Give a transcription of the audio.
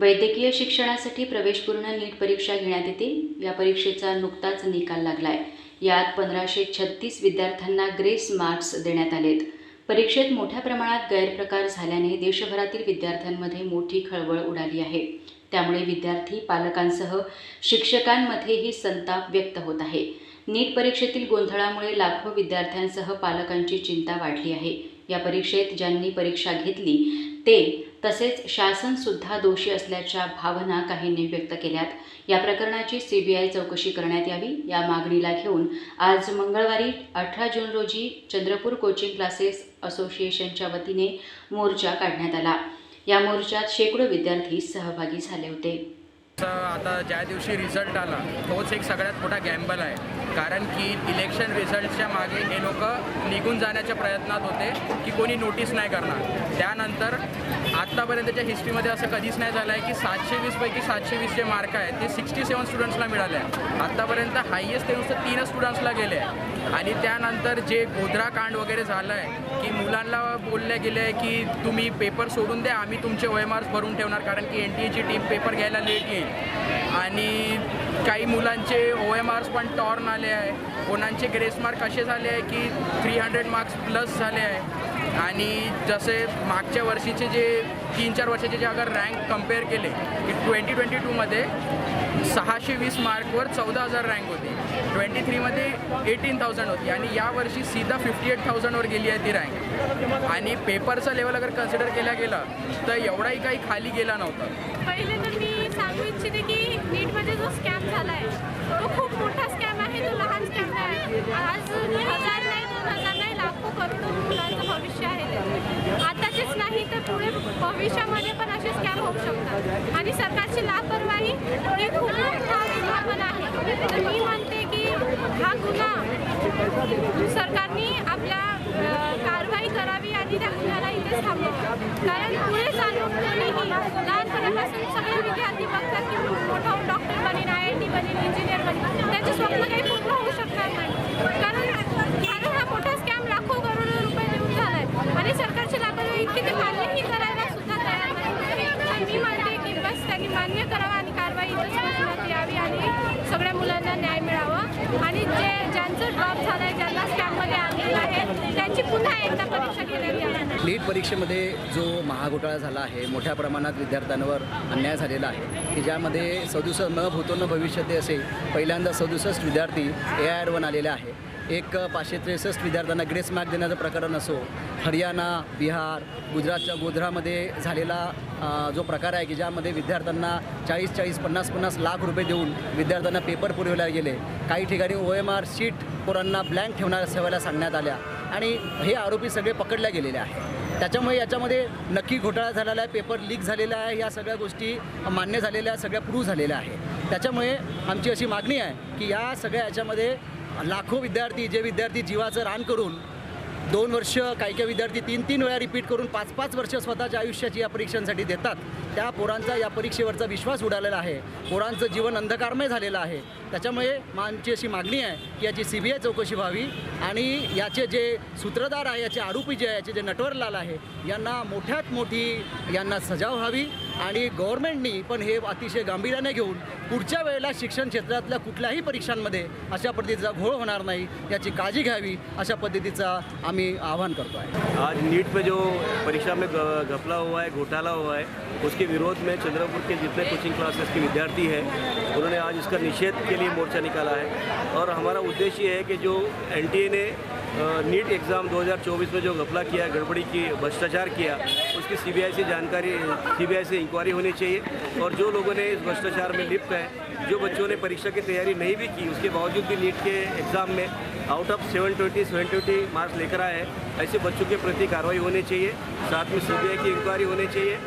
वैद्यकीय शिक्षणासाठी प्रवेशपूर्ण नीट परीक्षा घेण्यात येते. या परीक्षेचा नुकताच निकाल लागलाय. यात पंधराशे छत्तीस विद्यार्थ्यांना ग्रेस मार्क्स देण्यात आलेत. परीक्षेत मोठ्या प्रमाणात गैरप्रकार झाल्याने देशभरातील विद्यार्थ्यांमध्ये मोठी खळबळ उडाली आहे. त्यामुळे विद्यार्थी पालकांसह शिक्षकांमध्येही संताप व्यक्त होत आहे. नीट परीक्षेतील गोंधळामुळे लाखो विद्यार्थ्यांसह पालकांची चिंता वाढली आहे. या परीक्षेत ज्यांनी परीक्षा घेतली ते तसेच शासनसुद्धा दोषी असल्याच्या भावना काहींनी व्यक्त केल्यात. या प्रकरणाची सीबीआय चौकशी करण्यात यावी या मागणीला घेऊन आज मंगळवारी अठरा जून रोजी चंद्रपूर कोचिंग क्लासेस असोसिएशनच्या वतीने मोर्चा काढण्यात आला. या मोर्चात शेकडो विद्यार्थी सहभागी झाले होते. आता ज्या दिवशी रिझल्ट आला तोच एक सगळ्यात मोठा गॅम्बल आहे. कारण की इलेक्शन रिझल्टच्या मागे हे लोक निघून जाण्याच्या प्रयत्नात होते की कोणी नोटीस नाही करणार. त्यानंतर आत्तापर्यंतच्या हिस्ट्रीमध्ये असं कधीच नाही झालं आहे की सातशे वीसपैकी सातशे वीस जे मार्क आहेत ते सिक्स्टी सेवन स्टुडंट्सला मिळाले आहे आत्तापर्यंत हायेस्ट ते नुसतं तीनच स्टुडंट्सला गेले आहे आणि त्यानंतर जे गोधरा कांड वगैरे झालं आहे की मुलांना बोलले गेले आहे की तुम्ही पेपर सोडून द्या आम्ही तुमचे ओएम आर्स भरून ठेवणार कारण की एन टी एची टीम पेपर घ्यायला लेट येईल. आणि काही मुलांचे ओ एम आर्स पण टॉर्न आले आहे. कोणांचे ग्रेस मार्क असे झाले आहे की थ्री हंड्रेड मार्क्स प्लस झाले आहे. आणि जसे मागच्या वर्षीचे जे तीन चार वर्षाचे जे अगर रँक कंपेअर केले की ट्वेंटी ट्वेंटी टूमध्ये सहाशे वीस मार्कवर चौदा हजार रँक होती. ट्वेंटी थ्रीमध्ये एटीन थाउजंड होती. आणि यावर्षी सीधा फिफ्टी एट थाउजंडवर गेली आहे ती रँक आणि पेपरचा लेवल अगर कन्सिडर केला गेला तर एवढाही काही खाली गेला नव्हता. पहिले तर मी इच्छिते की नीटमध्ये जो स्कॅम झाला आहे तो खूप मोठा स्कॅम आहे तो लहान स्कॅम नाही. आहे आज हजार नाही दोन हजार नाही लाखो करोडो मुलांचं भविष्य आहे आताचेच नाही तर पुढे भविष्यामध्ये पण असे स्कॅम होऊ शकतात. आणि सरकारची लापरवाही ही खूप मोठा विज्ञापन आहे. तर मी म्हणते की हा गुन्हा सरकारने आपल्या कारवाई करावी आणि त्या गुन्ह्याला इथे थांबवा. कारण पुढे चालून कोणीही लहानपणापासून सगळे विद्यार्थी बघतात की मी मोठा होऊन डॉक्टर बनेन आय आय टी बनेन इंजिनियर बनेन त्यांचे स्वप्न काही पूर्ण होऊ शकणार नाही कारण कारण हा मोठा स्कॅम लाखो करोडो रुपये देऊन झाला आहे आणि सरकारची लापरवाही इतकी ते मान्यही करायला सुद्धा तयार नाही तर मी मानते की बस त्यांनी मान्य करावं आणि कारवाई इथंच करण्यात यावी आणि त्यांना न्याय मिळावा. आणि जे ज्यांचं ड्रॉप झालं आहे ज्यांना स्कॅममध्ये आणलेलं आहे त्यांची पुन्हा एकदा परीक्षा घेण्यात यावी नीट परीक्षेमध्ये जो महाघोटाळा झाला आहे मोठ्या प्रमाणात विद्यार्थ्यांवर अन्याय झालेला आहे की ज्यामध्ये सदुसष्ट न भूतो न भविष्यते असे पहिल्यांदा सदुसष्ट विद्यार्थी ए आय वन आलेले आहे. एक पाचशे त्रेसष्ट विद्यार्थ्यांना ग्रेस मार्क देण्याचं प्रकरण असो हरियाणा बिहार गुजरातच्या गोधरामध्ये झालेला जो प्रकार आहे की ज्यामध्ये विद्यार्थ्यांना चाळीस चाळीस पन्नास पन्नास लाख रुपये देऊन विद्यार्थ्यांना पेपर पुरवले गेले. काही ठिकाणी ओ एम आर शीट पोरांना ब्लँक ठेवण्यास ठेवायला सांगण्यात आल्या आणि हे आरोपी सगळे पकडले गेलेले आहे त्याच्यामुळे याच्यामध्ये नक्की घोटाळा झालेला आहे पेपर लीक झालेला आहे या सगळ्या गोष्टी मान्य झालेल्या सगळ्या प्रूव्ह झालेल्या आहे त्याच्यामुळे आमची अशी मागणी आहे की या सगळ्या याच्यामध्ये लाखो विद्यार्थी जे विद्यार्थी जीवाचं रान करून दोन वर्ष काही काही विद्यार्थी तीन तीन वेळा रिपीट करून पाच पाच वर्ष स्वतःच्या आयुष्याची या परीक्षांसाठी देतात. त्या पोरांचा या परीक्षेवरचा विश्वास उडालेला आहे. पोरांचं जीवन अंधकारमय झालेलं आहे. त्याच्यामुळे आमची अशी मागणी आहे की याची सी बी आय चौकशी व्हावी आणि याचे जे सूत्रधार आहे याचे आरोपी जे आहे याचे जे नटवरलाल आहे यांना मोठ्यात मोठी यांना सजाव व्हावी. आणि गव्हर्नमेंटनी पण हे अतिशय गांभीर्याने घेऊन पुढच्या वेळेला शिक्षण क्षेत्रातल्या कुठल्याही परीक्षांमध्ये अशा पद्धतीचा घोळ होणार नाही याची काळजी घ्यावी अशा पद्धतीचा आम्ही आवाहन करतो आहे. आज नीट पे जो परीक्षा में ग- घपला हुआ है घोटाला हुआ है उसके विरोध में चंद्रपुर के जितने कोचिंग क्लासेस के विद्यार्थी हैं उन्होंने आज इसका निषेध के लिए मोर्चा निकाला है। और हमारा उद्देश्य ये है कि जो एन ने नीट एग्ज़ाम 2024 में जो घपला किया, गड़बड़ी की, भ्रष्टाचार किया, उसकी सीबीआई से जानकारी सीबीआई से इंक्वायरी होनी चाहिए। और जो लोगों ने इस भ्रष्टाचार में लिप्त है, जो बच्चों ने परीक्षा की तैयारी नहीं भी की, उसके बावजूद भी नीट के एग्ज़ाम में out of seven twenty seven twenty marks लेकर आए ऐसे बच्चों के प्रति कार्रवाई होनी चाहिए, साथ में सी की इंक्वायरी होनी चाहिए।